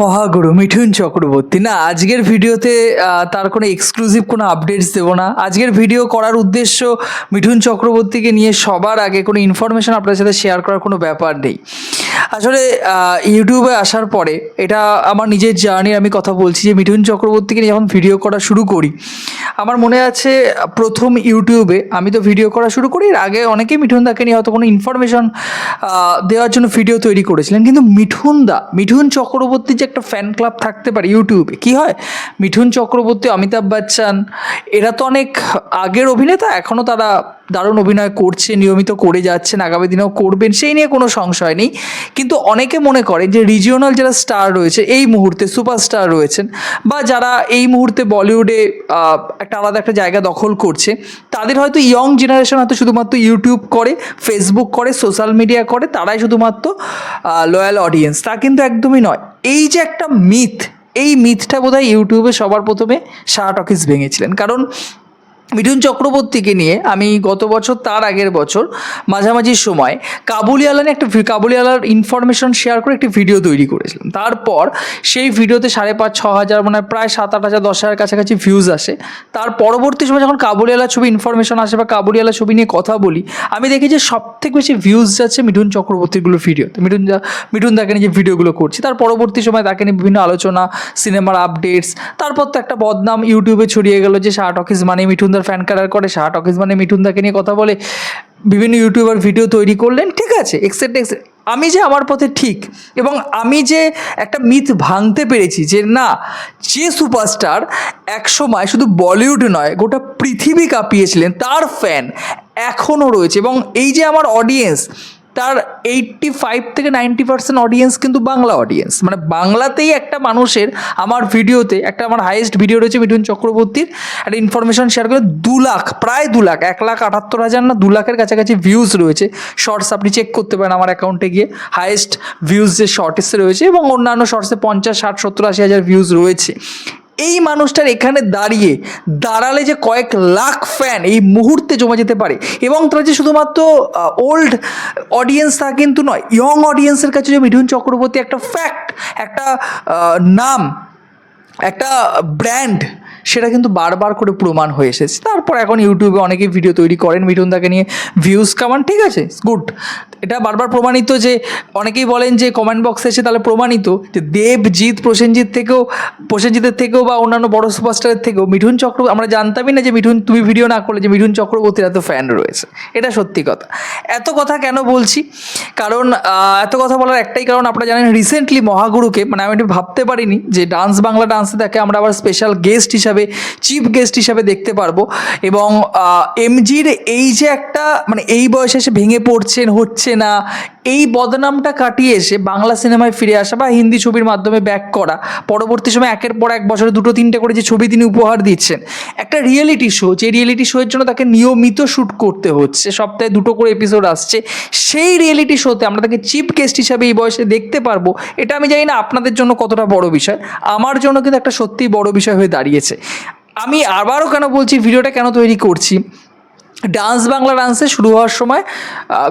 মহাগুরু মিঠুন চক্রবর্তী। না, আজকের ভিডিওতে তার কোনো এক্সক্লুসিভ কোনো আপডেটস দেব না। আজকের ভিডিও করার উদ্দেশ্য মিঠুন চক্রবর্তীকে নিয়ে সবার আগে কোনো ইনফরমেশান আপনার সাথে শেয়ার করার কোনো ব্যাপার নেই। আসলে ইউটিউবে আসার পরে, এটা আমার নিজের জার্নি আমি কথা বলছি যে, মিঠুন চক্রবর্তীকে নিয়ে যখন ভিডিও করা শুরু করি আমার মনে আছে, প্রথম ইউটিউবে আমি তো ভিডিও করা শুরু করি আগে অনেকেই মিঠুন দাকে নিয়ে হয়তো কোনো ইনফরমেশন দেওয়ার জন্য ভিডিও তৈরি করেছিলেন। কিন্তু মিঠুনদা মিঠুন চক্রবর্তীর যে একটা ফ্যান ক্লাব থাকতে পারে ইউটিউবে, কি হয়? মিঠুন চক্রবর্তী, অমিতাভ বচ্চন, এরা তো অনেক আগের অভিনেতা এখনও তারা দারুণ অভিনয় করছে, নিয়মিত করে যাচ্ছেন, আগামী দিনেও করবেন, সেই নিয়ে কোনো সংশয় নেই। কিন্তু অনেকে মনে করে যে রিজিওনাল যারা স্টার রয়েছে, এই মুহূর্তে সুপারস্টার রয়েছেন বা যারা এই মুহূর্তে বলিউডে একটা আলাদা একটা জায়গা দখল করছে, তাদের হয়তো ইয়ং জেনারেশন হয়তো শুধুমাত্র ইউটিউব করে ফেসবুক করে সোশ্যাল মিডিয়া করে, তারাই শুধুমাত্র লয়াল অডিয়েন্স তা কিন্তু একদমই নয়। এই যে একটা মিথ এই মিথটা বোধহয় ইউটিউবে সবার প্রথমে শাহ টকিস ভেঙেছিলেন। কারণ মিঠুন চক্রবর্তীকে নিয়ে আমি গত বছর, তার আগের বছর মাঝামাঝি সময় কাবুলিওয়ালা নিয়ে একটা কাবুলিওয়ালার ইনফরমেশন শেয়ার করে একটি ভিডিও তৈরি করেছিলাম। তারপর সেই ভিডিওতে সাড়ে পাঁচ, ছ হাজার মানে প্রায় সাত, আট হাজার, দশ হাজার কাছাকাছি ভিউজ আসে। তার পরবর্তী সময় যখন কাবুলিওয়ালা ছবি ইনফরমেশন আসে বা কাবুলিওয়ালা ছবি নিয়ে কথা বলি, আমি দেখি যে সব থেকে বেশি ভিউজ যাচ্ছে মিঠুন চক্রবর্তীগুলো ভিডিওতে মিঠুন মিঠুন দাকে নিয়ে যে ভিডিওগুলো করছি, তার পরবর্তী সময় তাকে নিয়ে বিভিন্ন আলোচনা সিনেমার আপডেটস তারপর তো একটা বদনাম ইউটিউবে ছড়িয়ে গেল যে শাহ টকিস মানে মিঠুনদার ফ্যান কালার করে শাহ টকিস মানে মিঠুন মিঠুনদাকে নিয়ে কথা বলে বিভিন্ন ইউটিউবার ভিডিও তৈরি করলেন, ঠিক আছে এক্সেট এক্সেট আমি যে আমার পথে ঠিক এবং আমি যে একটা মিথ ভাঙতে পেরেছি যে না, যে সুপারস্টার এক সময় শুধু বলিউড নয়, গোটা পৃথিবী কাঁপিয়েছিলেন, তার ফ্যান এখনও রয়েছে এবং এই যে আমার অডিয়েন্স তার এইট্টি ফাইভ থেকে নাইনটি পার্সেন্ট অডিয়েন্স কিন্তু বাংলা অডিয়েন্স মানে বাংলাতেই একটা মানুষের আমার ভিডিওতে, একটা আমার হাইয়েস্ট ভিডিও রয়েছে মিঠুন চক্রবর্তীর, একটা ইনফরমেশন শেয়ার করে দু লাখ, প্রায় দু লাখ, এক লাখ আটাত্তর হাজার না দু লাখের কাছাকাছি ভিউজ রয়েছে। শর্টস আপনি চেক করতে পারেন আমার অ্যাকাউন্টে গিয়ে। হাইয়েস্ট ভিউজ যে শর্টসে রয়েছে এবং অন্যান্য শর্টসে পঞ্চাশ, ষাট, সত্তর, আশি হাজার ভিউজ রয়েছে। এই মানুষটার এখানে দাঁড়িয়ে দাঁড়ালে যে কয়েক লাখ ফ্যান এই মুহূর্তে জমা যেতে পারে এবং তারা যে শুধুমাত্র ওল্ড অডিয়েন্স তা কিন্তু নয় ইয়ং অডিয়েন্সের কাছে যে মিঠুন চক্রবর্তী একটা ফ্যাক্ট একটা নাম, একটা ব্র্যান্ড সেটা কিন্তু বারবার করে প্রমাণ হয়ে এসেছে। তারপর এখন ইউটিউবে অনেকেই ভিডিও তৈরি করেন মিঠুন দাকে নিয়ে ভিউজ কামান, ঠিক আছে গুড এটা বারবার প্রমাণিত যে অনেকেই বলেন যে কমেন্ট বক্সে এসে তাহলে প্রমাণিত যে দেবজিৎ, প্রসেনজিৎ থেকেও, প্রসেনজিতের থেকেও বা অন্যান্য বড় সুপারস্টারের থেকেও মিঠুন চক্র, আমরা জানতামই না যে মিঠুন, তুমি ভিডিও না করলে যে মিঠুন চক্রবর্তীর এত ফ্যান রয়েছে। এটা সত্যি কথা। এত কথা কেন বলছি? কারণ এত কথা বলার একটাই কারণ আপনারা জানেন রিসেন্টলি মহাগুরুকে মানে আমি একটু ভাবতে পারিনি যে ডান্স বাংলা ডান্সে তাকে আমরা আবার স্পেশাল গেস্ট হিসাবে চিফ গেস্ট হিসাবে দেখতে পারব। এবং এমজির এই যে একটা মানে এই বয়সে এসে ভেঙে পড়ছেন হচ্ছে না। এই বদনামটা কাটিয়ে এসে বাংলা সিনেমায় ফিরে আসা বা হিন্দি ছবির মাধ্যমে ব্যাক করা। পরবর্তী সময় একের পর এক বছরে দুটো তিনটে করে যে ছবি তিনি উপহার দিচ্ছেন, একটা রিয়েলিটি শো যে রিয়েলিটি শোয়ের জন্য তাকে নিয়মিত শ্যুট করতে হচ্ছে। সপ্তাহে দুটো করে এপিসোড আসছে। সেই রিয়েলিটি শোতে আমরা তাকে চিফ গেস্ট হিসাবে এই বয়সে দেখতে পারব। এটা আমি জানি না আপনাদের জন্য কতটা বড় বিষয়। আমার জন্য কিন্তু একটা সত্যিই বড় বিষয় হয়ে দাঁড়িয়েছে। আমি আবারও কেন বলছি ভিডিওটা কেন তৈরি করছি? ডান্স বাংলা ডান্সে শুরু হওয়ার সময়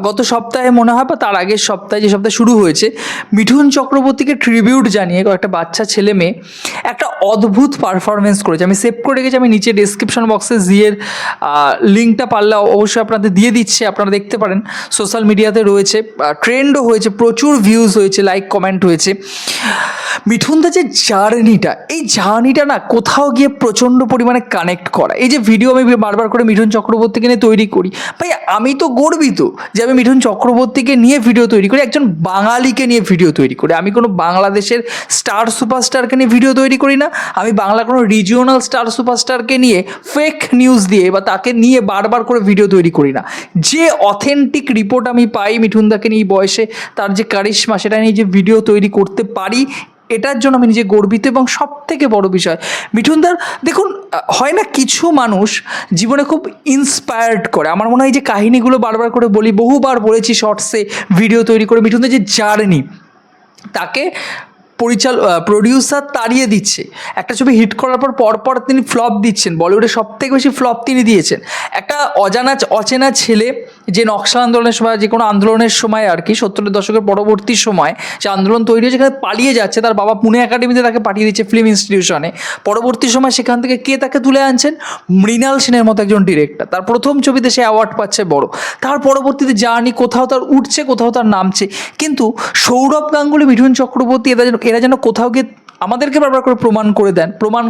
গত সপ্তাহে মনে হয় বা তার আগের সপ্তাহে যে সপ্তাহে শুরু হয়েছে, মিঠুন চক্রবর্তীকে ট্রিবিউট জানিয়ে কয়েকটা বাচ্চা, ছেলে, মেয়ে একটা অদ্ভুত পারফরমেন্স করেছে। আমি সেভ করে রেখেছি, আমি নিচে ডিসক্রিপশন বক্সে জিয়ের লিঙ্কটা পারলে অবশ্যই আপনাদের দিয়ে দিচ্ছে, আপনারা দেখতে পারেন। সোশ্যাল মিডিয়াতে রয়েছে ট্রেন্ডও হয়েছে, প্রচুর ভিউজ হয়েছে লাইক কমেন্ট হয়েছে। মিঠুনদা যে জার্নিটা, এই জার্নিটা না কোথাও গিয়ে প্রচণ্ড পরিমাণে কানেক্ট করা এই যে ভিডিও আমি বারবার করে মিঠুন চক্রবর্তীকে নিয়ে তৈরি করি। ভাই, আমি তো গর্বিত যে আমি মিঠুন চক্রবর্তীকে নিয়ে ভিডিও তৈরি করি, একজন বাঙালিকে নিয়ে ভিডিও তৈরি করি। আমি কোনো বাংলাদেশের স্টার সুপারস্টারকে নিয়ে ভিডিও তৈরি করি না। আমি বাংলা কোনো রিজিওনাল স্টার সুপারস্টারকে নিয়ে ফেক নিউজ দিয়ে বা তাকে নিয়ে বারবার করে ভিডিও তৈরি করি না। যে অথেন্টিক রিপোর্ট আমি পাই মিঠুনদাকে নিয়ে বয়সে, তার যে কারিশমা সেটা নিয়ে যে ভিডিও তৈরি করতে পারি এটার জন্য আমি নিজে গর্বিত এবং সব থেকে বড় বিষয়। মিঠুনদার, দেখুন, হয় না কিছু মানুষ জীবনে খুব ইন্সপায়ার্ড করে। আমার মনে হয় যে কাহিনীগুলো বারবার করে বলি, বহুবার বলেছি শর্টসে ভিডিও তৈরি করে মিঠুনদার যে জার্নি তাকে পরিচাল প্রডিউসার তাড়িয়ে দিচ্ছে। একটা ছবি হিট করার পর পরপর তিনি ফ্লপ দিচ্ছেন। বলিউডে সব থেকে বেশি ফ্লপ তিনি দিয়েছেন। একটা অজানা, অচেনা ছেলে যে নকশাল আন্দোলনের সময়, যে কোনো আন্দোলনের সময় আর কি, সত্তরের দশকের পরবর্তী সময় যে আন্দোলন তৈরি হয়েছে, সেখানে পালিয়ে যাচ্ছে। তার বাবা পুনে একাডেমিতে তাকে পাঠিয়ে দিচ্ছে ফিল্ম ইনস্টিটিউশনে পরবর্তী সময় সেখান থেকে কে তাকে তুলে আনছেন? মৃণাল সেনের মতো একজন ডিরেক্টর তার প্রথম ছবিতে সে অ্যাওয়ার্ড পাচ্ছে বড়। তার পরবর্তীতে জার্নি কোথাও তার উঠছে, কোথাও তার নামছে। কিন্তু সৌরভ গাঙ্গুলি, মিঠুন চক্রবর্তী, এরা যেন এরা যেন কোথাও গিয়ে আমাদেরকে বারবার করে প্রমাণ করে দেন, প্রমাণ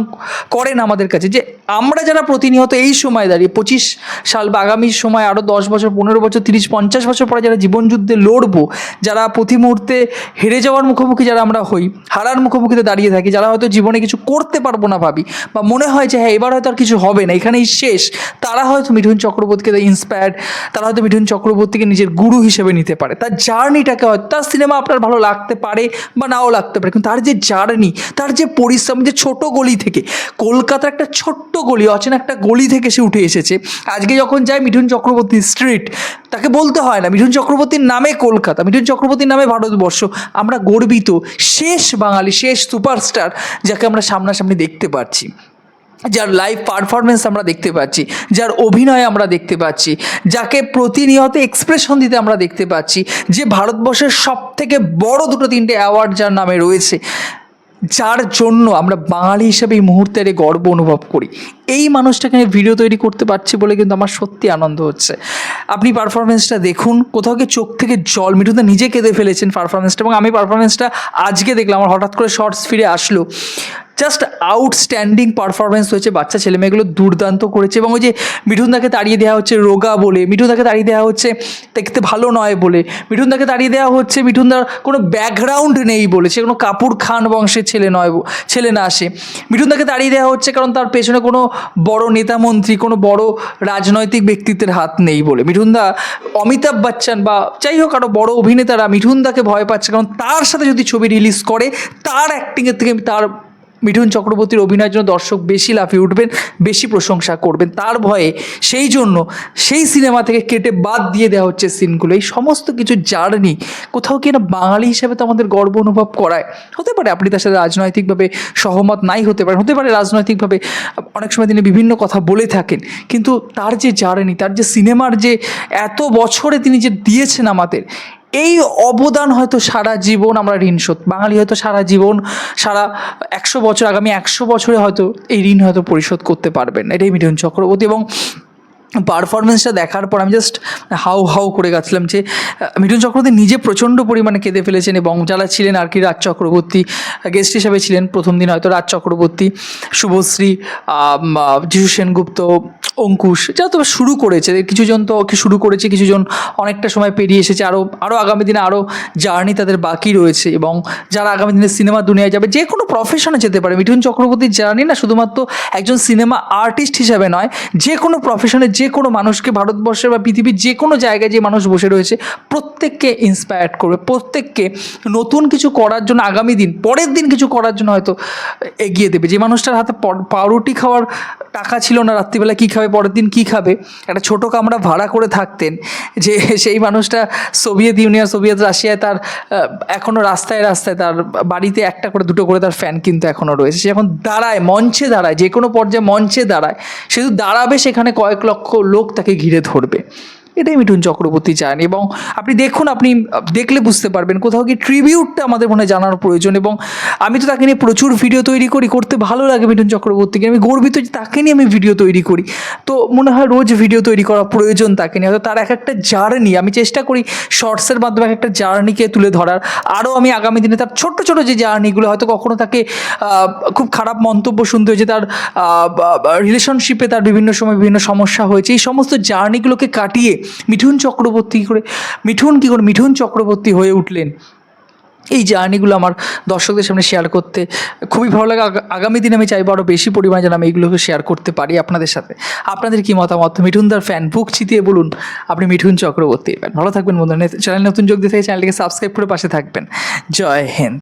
করেন আমাদের কাছে যে আমরা যারা প্রতিনিয়ত এই সময় দাঁড়িয়ে, পঁচিশ সাল বা আগামী সময় আরও দশ বছর, পনেরো বছর, তিরিশ, পঞ্চাশ বছর পরে যারা জীবনযুদ্ধে লড়বো, যারা প্রতি মুহূর্তে হেরে যাওয়ার মুখোমুখি যারা আমরা হই, হারার মুখোমুখিতে দাঁড়িয়ে থাকি, যারা হয়তো জীবনে কিছু করতে পারব না ভাবি, বা মনে হয় যে হ্যাঁ এবার হয়তো আর কিছু হবে না, এখানেই শেষ, তারা হয়তো মিঠুন চক্রবর্তীকে ইন্সপায়ার্ড তারা হয়তো মিঠুন চক্রবর্তীকে নিজের গুরু হিসেবে নিতে পারে। তার জার্নিটাকে হয়তো, তার সিনেমা আপনার ভালো লাগতে পারে বা নাও লাগতে পারে, কিন্তু তার যে জার্নি তার যে পরিশ্রম, যে ছোট গলি থেকে, কলকাতার একটা ছোট্ট গলি, অচেনা একটা গলি থেকে সে উঠে এসেছে। আজকে যখন যায় মিঠুন চক্রবর্তী স্ট্রিট তাকে বলতে হয় না, মিঠুন চক্রবর্তীর নামে কলকাতা, মিঠুন চক্রবর্তীর নামে ভারতবর্ষ, আমরা গর্বিত, শেষ বাঙালি, শেষ সুপারস্টার যাকে আমরা সামনাসামনি দেখতে পাচ্ছি। যার লাইভ পারফরমেন্স আমরা দেখতে পাচ্ছি, যার অভিনয় আমরা দেখতে পাচ্ছি, যাকে প্রতিনিয়ত এক্সপ্রেশন দিতে আমরা দেখতে পাচ্ছি, যে ভারতবর্ষের সব থেকে বড় দুটো তিনটে অ্যাওয়ার্ড যার নামে রয়েছে। যার জন্য আমরা বাঙালি হিসেবে এই মুহূর্তের গর্ব অনুভব করি। এই মানুষটাকে আমি ভিডিও তৈরি করতে পারছি বলে কিন্তু আমার সত্যি আনন্দ হচ্ছে। আপনি পারফরমেন্সটা দেখুন, কোথাও কি চোখ থেকে জল মিঠুতে নিজে কেঁদে ফেলেছেন পারফরমেন্সটা এবং আমি পারফরমেন্সটা আজকে দেখলাম, আমার হঠাৎ করে শর্টস ফিরে আসলো। জাস্ট আউটস্ট্যান্ডিং পারফরমেন্স হয়েছে বাচ্চা ছেলে মেয়েগুলো দুর্দান্ত করেছে এবং ওই যে মিঠুনদাকে তাড়িয়ে দেওয়া হচ্ছে রোগা বলে, মিঠুনদাকে তাড়িয়ে দেওয়া হচ্ছে দেখতে ভালো নয় বলে, মিঠুনদাকে তাড়িয়ে দেওয়া হচ্ছে মিঠুনদার কোনো ব্যাকগ্রাউন্ড নেই বলে, সে কোনো কাপুর খান বংশের ছেলে নয় ছেলে না আসে মিঠুনদাকে তাড়িয়ে দেওয়া হচ্ছে কারণ তার পেছনে কোনো বড় নেতা মন্ত্রী, কোনো বড় রাজনৈতিক ব্যক্তিত্বের হাত নেই বলে। মিঠুনদা অমিতাভ বচ্চন বা যাই হোক আরও বড় অভিনেতারা মিঠুনদাকে ভয় পাচ্ছে কারণ তার সাথে যদি ছবি রিলিজ করে, তার অ্যাক্টিংয়ের থেকে তার মিঠুন চক্রবর্তীর অভিনয়ের জন্য দর্শক বেশি লাফিয়ে উঠবেন, বেশি প্রশংসা করবেন। তার ভয়ে সেই জন্য সেই সিনেমা থেকে কেটে বাদ দিয়ে দেওয়া হচ্ছে সিনগুলো। এই সমস্ত কিছু জার্নি কোথাও কি না বাঙালি হিসেবে তো আমাদের গর্ব অনুভব করায়। হতে পারে আপনি তার সাথে রাজনৈতিকভাবে সহমত নাই, হতে পারেন হতে পারে রাজনৈতিকভাবে অনেক সময় তিনি বিভিন্ন কথা বলে থাকেন, কিন্তু তার যে জার্নি, তার যে সিনেমার যে এত বছরে তিনি যে দিয়েছেন আমাদের এই অবদান হয়তো সারা জীবন আমরা ঋণ শোধ, বাঙালি হয়তো সারা জীবন, সারা একশো বছর, আগামী একশো বছরে হয়তো এই ঋণ হয়তো পরিশোধ করতে পারবেন এটাই মিঠুন চক্রবর্তী এবং পারফরমেন্সটা দেখার পর আমি জাস্ট হাউ হাউ করে গেছিলাম যে মিঠুন চক্রবর্তী নিজে প্রচণ্ড পরিমাণে কেঁদে ফেলেছেন এবং যারা ছিলেন আর কি রাজ চক্রবর্তী গেস্ট হিসাবে ছিলেন প্রথম দিন হয়তো রাজ চক্রবর্তী, শুভশ্রী যিশু সেনগুপ্ত, অঙ্কুশ, যারা তো শুরু করেছে কিছুজন তো শুরু করেছে, কিছুজন অনেকটা সময় পেরিয়ে এসেছে আরও আরও আগামী দিনে আরও জার্নি তাদের বাকি রয়েছে এবং যারা আগামী দিনে সিনেমা দুনিয়ায় যাবে, যে কোনো প্রফেশনে যেতে পারে। মিঠুন চক্রবর্তীর জার্নি না শুধুমাত্র একজন সিনেমা আর্টিস্ট হিসাবে নয়, যে কোনো প্রফেশনে যে কোনো মানুষকে ভারতবর্ষের বা পৃথিবীর যে কোনো জায়গায় যে মানুষ বসে রয়েছে, প্রত্যেককে ইন্সপায়ার্ড করবে, প্রত্যেককে নতুন কিছু করার জন্য আগামী দিন, পরের দিন কিছু করার জন্য হয়তো এগিয়ে দেবে। যে মানুষটার হাতে পাউরুটি খাওয়ার টাকা ছিল না রাত্রিবেলা কী খাবে, পরের দিন কী খাবে, একটা ছোটো কামরা ভাড়া করে থাকতেন, যে সেই মানুষটা সোভিয়েত ইউনিয়ন, সোভিয়েত রাশিয়ায় তার এখনও রাস্তায় রাস্তায় তার বাড়িতে একটা করে, দুটো করে তার ফ্যান কিন্তু এখনও রয়েছে। সে এখন দাঁড়ায়, মঞ্চে দাঁড়ায় যে কোনো পর্যায়ে মঞ্চে দাঁড়ায় শুধু দাঁড়াবে সেখানে কয়েক লক্ষ লোক তাকে ঘিরে ধরবে। এটাই মিঠুন চক্রবর্তী চান এবং আপনি দেখুন, আপনি দেখলে বুঝতে পারবেন কোথাও কি ট্রিবিউটটা আমাদের মনে জানার প্রয়োজন এবং আমি তো তাকে নিয়ে প্রচুর ভিডিও তৈরি করি, করতে ভালো লাগে মিঠুন চক্রবর্তীকে। আমি গর্বিত যে তাকে নিয়ে আমি ভিডিও তৈরি করি। তো মনে হয় রোজ ভিডিও তৈরি করা প্রয়োজন তাকে নিয়ে, হয়তো তার এক একটা জার্নি আমি চেষ্টা করি শর্টসের মাধ্যমে এক একটা জার্নিকে তুলে ধরার। আরও আমি আগামী দিনে তার ছোট্ট ছোট যে জার্নিগুলো হয়তো কখনো তাকে খুব খারাপ মন্তব্য শুনতে হয়েছে, তার রিলেশনশিপে তার বিভিন্ন সময় বিভিন্ন সমস্যা হয়েছে, এই সমস্ত জার্নিগুলোকে কাটিয়ে মিঠুন চক্রবর্তী করে, মিঠুন কী করে, মিঠুন চক্রবর্তী হয়ে উঠলেন। এই জার্নিগুলো আমার দর্শকদের সামনে শেয়ার করতে খুবই ভালো লাগে। আগা- আগামী দিনে আমি চাইব আরও বেশি পরিমাণে যেন আমি এইগুলোকে শেয়ার করতে পারি আপনাদের সাথে। আপনাদের কি মতামত? মিঠুনদার ফ্যান বুক চিতিয়ে বলুন, আপনি মিঠুন চক্রবর্তী ভালো থাকবেন বন্ধুরা। চ্যানেল নতুন যোগ দিয়ে চ্যানেলটিকে সাবস্ক্রাইব করে পাশে থাকবেন। জয় হিন্দ।